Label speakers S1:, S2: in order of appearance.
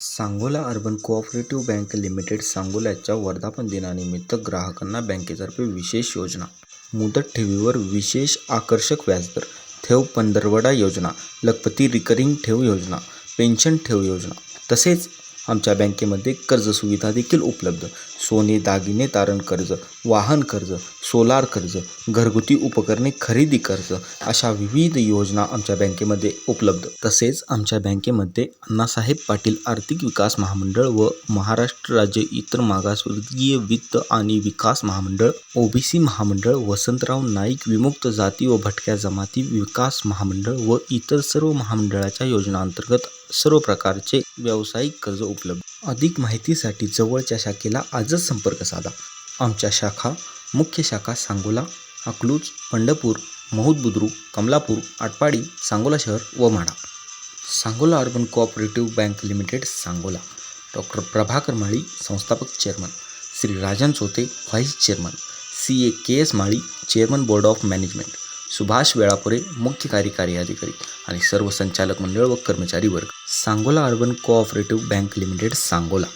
S1: Sangola urban cooperative bank limited सांगोल्याच्या वर्धापन दिनानिमित्त ग्राहकांना बँकेतर्फे विशेष योजना मुदत ठेवीवर विशेष आकर्षक व्याजदर ठेव पंधरवडा योजना लखपती रिकरिंग ठेव योजना पेन्शन ठेव योजना तसेच आमच्या बँकेमध्ये कर्ज सुविधा देखील उपलब्ध. सोने दागिने तारण कर्ज वाहन कर्ज सोलार कर्ज घरगुती उपकरणे खरेदी कर्ज अशा विविध योजना आमच्या बँकेमध्ये उपलब्ध. तसेच आमच्या बँकेमध्ये अण्णासाहेब पाटील आर्थिक विकास महामंडळ व महाराष्ट्र राज्य इतर मागासवर्गीय वित्त आणि विकास महामंडळ ओबीसी महामंडळ वसंतराव नाईक विमुक्त जाती व भटक्या जमाती विकास महामंडळ व इतर सर्व महामंडळाच्या योजनांतर्गत सर्व प्रकारचे व्यावसायिक कर्ज उपलब्ध अधिक माहितीसाठी जवळच्या शाखेला आजच संपर्क साधा. आमच्या शाखा मुख्य शाखा सांगोला अकलूज पंढरपूर महूद बुद्रुक कमलापूर आटपाडी सांगोला शहर व Madha Sangola urban cooperative bank limited Sangola. Doctor Prabhakar Mali संस्थापक chairman. Shri Rajan Chote vice chairman. C A K S Mali chairman board of management. Subhash Velapure मुख्य कार्यकारी अधिकारी आणि सर्व संचालक मंडळ व कर्मचारी वर्ग. Sangola urban cooperative bank limited Sangola.